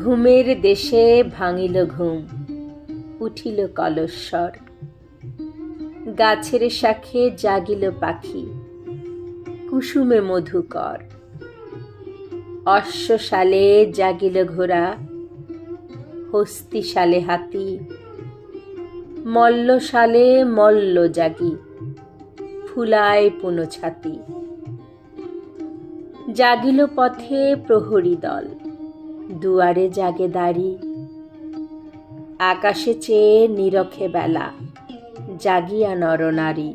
ঘুমের দেশে ভাঙিল ঘুম, উঠিল কলস্বর। গাছের শাখে জাগিল পাখি, কুসুমে মধুকর। অশ্বশালে জাগিল ঘোড়া, হস্তিশালে হাতি, মল্লশালে মল্ল জাগি, ফুলায় পুনো ছাতি জাগিল পথে প্রহরী দল। দুয়ারে জাগে দাড়ি। আকাশে চেয়ে নিরখে বেলা, জাগিয়া নরনারী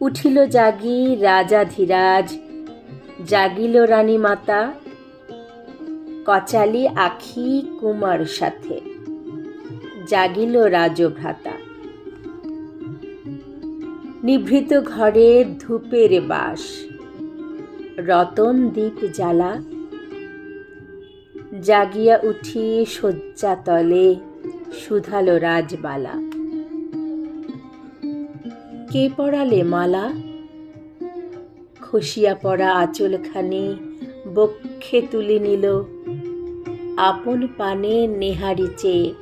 উঠিল জাগি রাজা ধীরাজ, জাগিল রানী মাতা, কচালি আখি কুমার সাথে, জাগিল রাজভ্রাতা। নিভৃত ঘরে ধূপের বাস। রতন দ্বীপ জ্বালা। জাগিয়া উঠি শয্যা তলে সুধালো রাজবালা। কে পড়ালে মালা? খসিয়া পড়া আঁচলখানি বক্ষে তুলে নিল। আপন পানে নেহারি চেয়ে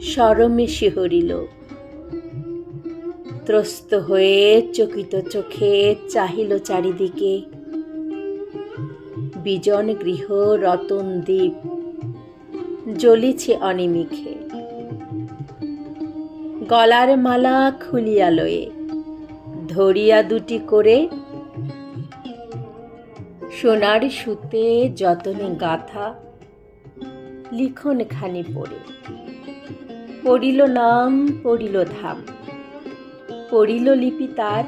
সরমে শিহরিল। ত্রস্ত হয়ে চকিত চোখে চাহিল চারিদিকে। বিজন গৃহ রতন দ্বীপ। জ্বলিছে অনিমিখে। গলার মালা খুলিয়া লয়ে, ধরিয়া দুটি করে, সোনার সুতে যতনে গাথা লিখন খানি পড়ে। পড়িল নাম, পড়িল ধাম, পড়িল লিপি তার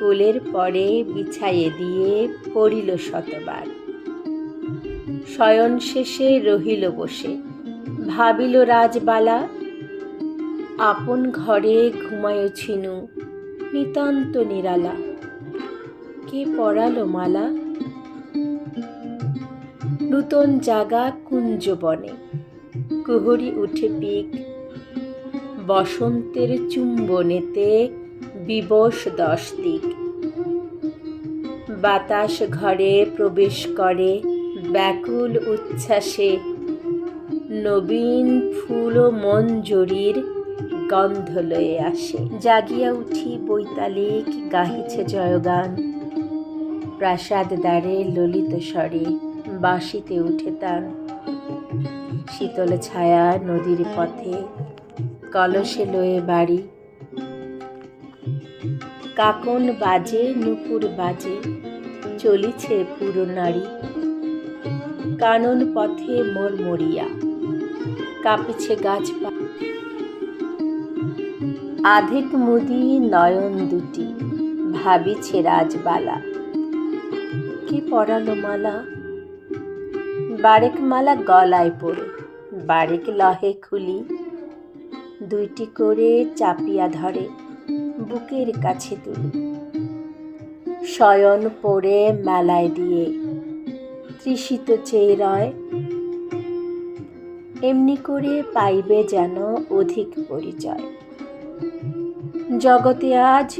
কোলের পরে বিছাইয়ে দিয়ে পড়িল শতবার। শয়ন শেষে রহিল বসে। ভাবিল, রাজবালা, আপন ঘরে ঘুমায় ছিনু নিতান্ত নিরালা। কে পড়ালো মালা? নূতন জাগা কুঞ্জ বনে। কুহরি উঠে পিক বসন্তের চুম্বনেতে বিবশ দশ দিক। বাতাস ঘরে প্রবেশ করে, ব্যাকুল উচ্ছ্বাসে। নবীন ফুল ও মঞ্জরির গন্ধ লয়ে আসে। জাগিয়া উঠি বৈতালিক গাহিছে জয়গান। প্রাসাদ দ্বারে ললিত স্বরে বাঁশিতে উঠে তার শীতল ছায়া নদীর পথে, কলসে লয়ে বাড়ি। কাকন বাজে, নুপুর বাজে, চলিছে পুরো নারী। কানন পথে মোর মরিয়া কাঁপিছে গাছপা। আধিক মুদি নয়ন দুটি, ভাবিছে রাজবালা। কি পরালো মালা? বারেক মালা গলায় পড়ে, বারেক লহে খুলি। দুইটি করে চাপিয়া ধরে বুকের কাছে তুলি। শয়ন পড়ে মেলায় দিয়ে তৃষিত চেয়ে রয় এমনি করে পাইবে যেন অধিক পরিচয়। জগতে আজ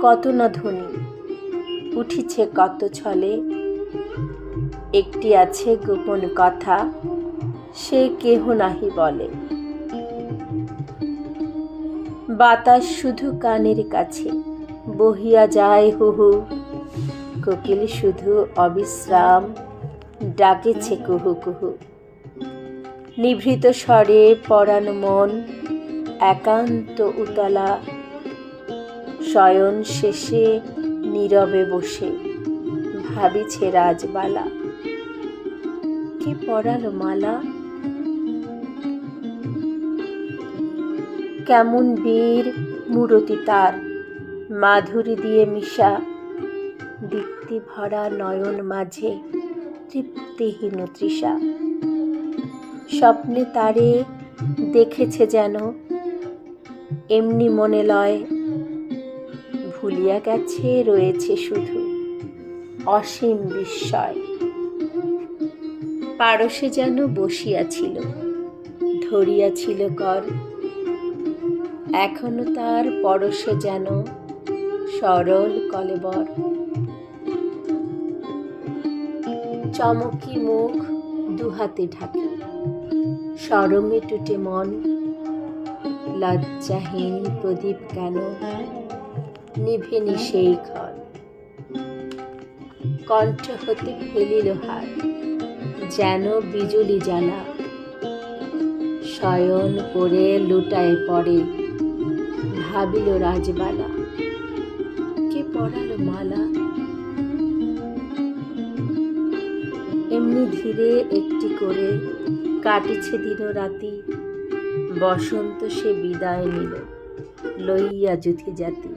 কত না ধনী, উঠিছে কত ছলে। একটি আছে গোপন কথা, সে কেহ নাহি বলে। বাতাস শুধু কানের কাছে, বহিয়া যায় হুহু। কোকিল শুধু অবিশ্রাম, ডাকেছে কুহু কুহু। নিভৃত স্বরে পরাণ মন, একান্ত উতলা। শয়ন শেষে নীরবে বসে, ভাবিছে রাজবালা। কে পরালো মালা? কেমন বীর মূরতি তার। মাধুরী দিয়ে মিশা, দীপ্তি ভরা নয়ন মাঝে তৃপ্তিহীন তৃষা। স্বপ্নে তারে দেখেছে যেন, এমনি মনে লয়, ভুলিয়া গেছে রয়েছে শুধু অসীম বিস্ময়। পারসে যেন বসিয়াছিল, ধরিয়াছিল কর এখনও তার পরশে যেন সরল কলেবর। চমকি মুখ দুহাতে ঢাকে, সরমে টুটে মন, লজ্জাহীন প্রদীপ কেন নিভেনি সেই ঘর? কণ্ঠ হতে ফেলিল হার, যেন বিজুলি জ্বালা। শয়ন করে লুটায় পড়ে ভাবিল রাজবালা। কে পড়ালো মালা? এমনি ধীরে একটি করে কাটিছে দিন রাতি। বসন্ত সে বিদায় নিল, লইয়া যুথি জাতি।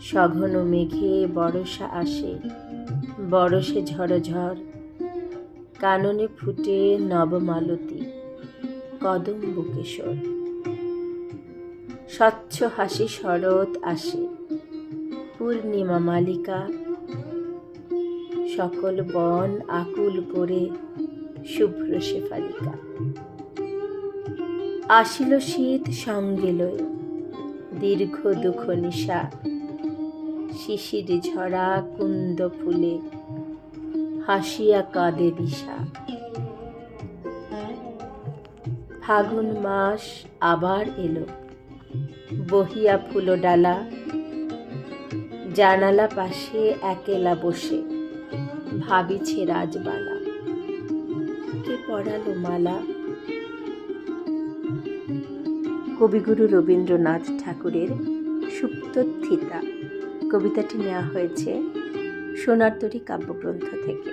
সঘন মেঘে বরষা আসে, বরষে ঝড় কাননে ফুটে নবমালতী কদম্ব কিশোর স্বচ্ছ হাসি শরৎ আসে। পূর্ণিমা মালিকা, সকল বন আকুল করে শুভ্র শেফালিকা। আসিল শীত সঙ্গে লয়ে, দীর্ঘ দুঃখ নিশা, শিশির ঝরা কুন্দ ফুলে, হাসিয়া কাঁদে দিশা। ফাগুন মাস আবার এলো। বহিয়া ফুলো ডালা জানালা পাশে একেলা বসে ভাবিছে রাজবালা। কে পড়ালো মালা? কবিগুরু রবীন্দ্রনাথ ঠাকুরের সুপ্তথিতা কবিতাটি নেওয়া হয়েছে সোনার তরী কাব্যগ্রন্থ থেকে।